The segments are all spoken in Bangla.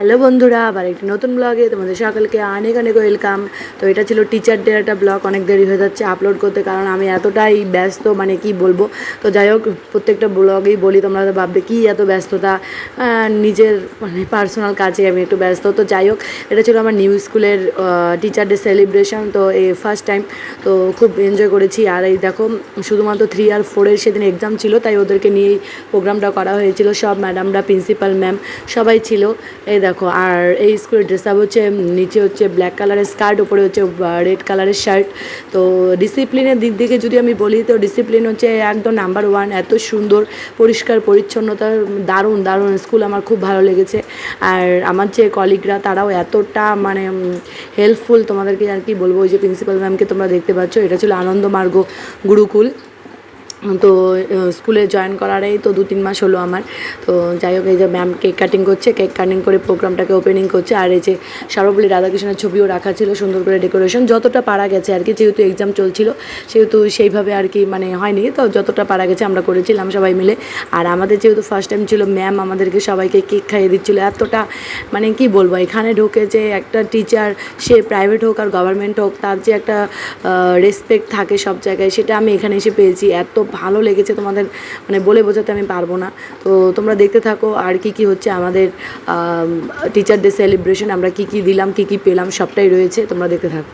হ্যালো বন্ধুরা, আবার একটি নতুন ব্লগে তোমাদের সকলকে অনেক অনেক ওয়েলকাম তো এটা ছিল টিচার ডে একটা ব্লগ অনেক দেরি হয়ে যাচ্ছে আপলোড করতে কারণ আমি এতটাই ব্যস্ত মানে কি বলব? তো যাই হোক, প্রত্যেকটা ব্লগেই বলি, তোমরা তো ভাববে কী এত ব্যস্ততা? নিজের মানে পার্সোনাল কাজে আমি একটু ব্যস্ত। তো যাই হোক, এটা ছিল আমার নিউ স্কুলের টিচার ডে সেলিব্রেশন তো এই ফার্স্ট টাইম তো খুব এনজয় করেছি। আর এই দেখো, শুধুমাত্র থ্রি আর ফোরের সেদিন এক্সাম ছিল, তাই ওদেরকে নিয়েই প্রোগ্রামটা করা হয়েছিল। সব ম্যাডামরা প্রিন্সিপাল ম্যাম সবাই ছিল। এই দেখো আর এই স্কুলের ড্রেস হচ্ছে নিচে হচ্ছে ব্ল্যাক কালারের স্কার্ট উপরে হচ্ছে রেড কালারের শার্ট তো ডিসিপ্লিনের দিক থেকে যদি আমি বলি, তো ডিসিপ্লিন হচ্ছে একদম নাম্বার ওয়ান এত সুন্দর, পরিষ্কার, পরিচ্ছন্নতা, দারুণ দারুণ স্কুল আমার খুব ভালো লেগেছে। আর আমার যে কলিগরা তারাও এতটা মানে হেল্পফুল তোমাদেরকে আর কি বলব, ওই যে প্রিন্সিপাল ম্যামকে তোমরা দেখতে পাচ্ছ, এটা ছিল আনন্দমার্গ গুরুকুল। তো স্কুলে জয়েন করারই তো দু তিন মাস হলো আমার। তো যাই হোক, এই যে ম্যাম কেক কাটিং করছে কেক কাটিং করে প্রোগ্রামটাকে ওপেনিং করছে, আর এই যে সর্বপল্লী রাধাকৃষ্ণের ছবিও রাখা ছিল সুন্দর করে ডেকোরেশন যতটা পারা গেছে আর কি, যেহেতু এক্সাম চলছিল, সেহেতু সেইভাবে আর কি মানে হয়নি। তো যতটা পারা গেছে আমরা করেছিলাম সবাই মিলে। আর আমাদের যেহেতু ফার্স্ট টাইম ছিল ম্যাম আমাদেরকে সবাইকে কেক খাইয়ে দিচ্ছিল। এতটা মানে কি বলব, এখানে ঢোকে যে একটা টিচার সে প্রাইভেট হোক আর গভর্নমেন্ট হোক, তার যে একটা রেসপেক্ট থাকে সব জায়গায়, সেটা আমি এখানে এসে পেয়েছি। এত ভালো লেগেছে তোমাদের মানে বলে বোঝাতে আমি পারব না। তো তোমরা দেখতে থাকো আর কি কি হচ্ছে আমাদের টিচার ডে সেলিব্রেশন আমরা কি কি দিলাম, কি কি পেলাম, সবটাই রয়েছে, তোমরা দেখতে থাকো।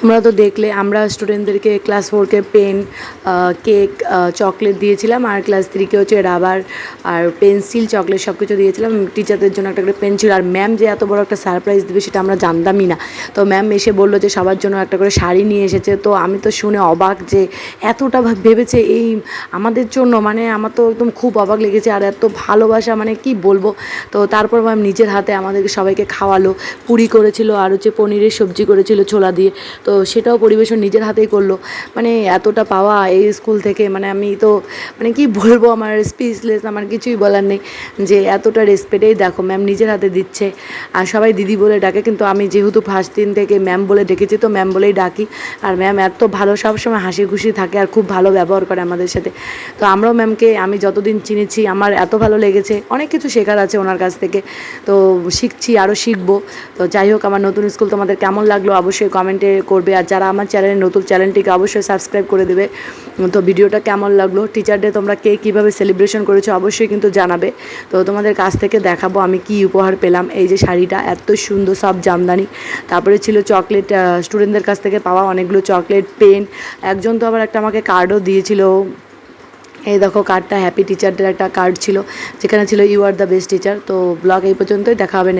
তোমরা তো দেখলে, আমরা স্টুডেন্টদেরকে ক্লাস ফোরকে পেন কেক চকলেট দিয়েছিলাম আর ক্লাস থ্রিকে হচ্ছে রাবার আর পেন্সিল চকলেট সব কিছু দিয়েছিলাম। টিচারদের জন্য একটা করে পেন ছিল আর ম্যাম যে এত বড় একটা সারপ্রাইজ দেবে সেটা আমরা জানতামই না। তো ম্যাম এসে বলল যে সবার জন্য একটা করে শাড়ি নিয়ে এসেছে। তো আমি তো শুনে অবাক যে এতটা ভেবেছে এই আমাদের জন্য মানে আমার তো একদম খুব অবাক লেগেছে আর এত ভালোবাসা মানে কি বলব? তো তারপর ম্যাম নিজের হাতে আমাদেরকে সবাইকে খাওয়ালো, পুরি করেছিল আর হচ্ছে পনিরের সবজি করেছিল ছোলা দিয়ে। তো সেটাও পরিবেশন নিজের হাতেই করল। মানে এতটা পাওয়া এই স্কুল থেকে মানে আমি তো মানে কি বলব আমার স্পিচলেস আমার কিছুই বলার নেই। যে এতটা রেসপেক্টেই দেখো ম্যাম নিজের হাতে দিচ্ছে। আর সবাই দিদি বলে ডাকে, কিন্তু আমি যেহেতু ফার্স্ট দিন থেকে ম্যাম বলে ডেকেছি, তো ম্যাম বলেই ডাকি। আর ম্যাম এত ভালো, সবসময় হাসি খুশি থাকে আর খুব ভালো ব্যবহার করে আমাদের সাথে। তো আমরাও ম্যামকে আমি যতদিন চিনেছি, আমার এত ভালো লেগেছে। অনেক কিছু শেখার আছে ওনার কাছ থেকে। তো শিখছি আরও শিখব। তো যাই হোক, আমার নতুন স্কুল তোমাদের কেমন লাগল অবশ্যই কমেন্টে করবে। আর যারা আমার চ্যানেলে নতুন চ্যানেলটিকে অবশ্যই সাবস্ক্রাইব করে দেবে। তো ভিডিওটা কেমন লাগল? টিচার ডে তোমরা কে কীভাবে সেলিব্রেশন করেছ অবশ্যই কিন্তু জানাবে। তো তোমাদের কাছ থেকে দেখাবো আমি কি উপহার পেলাম। এই যে শাড়িটা, এত সুন্দর, সব জামদানি। তারপরে ছিল চকলেট স্টুডেন্টদের কাছ থেকে পাওয়া অনেকগুলো চকলেট পেন একজন তো আবার একটা আমাকে কার্ডও দিয়েছিল। এই দেখো কার্ডটা হ্যাপি টিচারদের একটা কার্ড ছিল, যেখানে ছিল you are the best teacher তো ব্লগ এই পর্যন্তই, দেখা হবে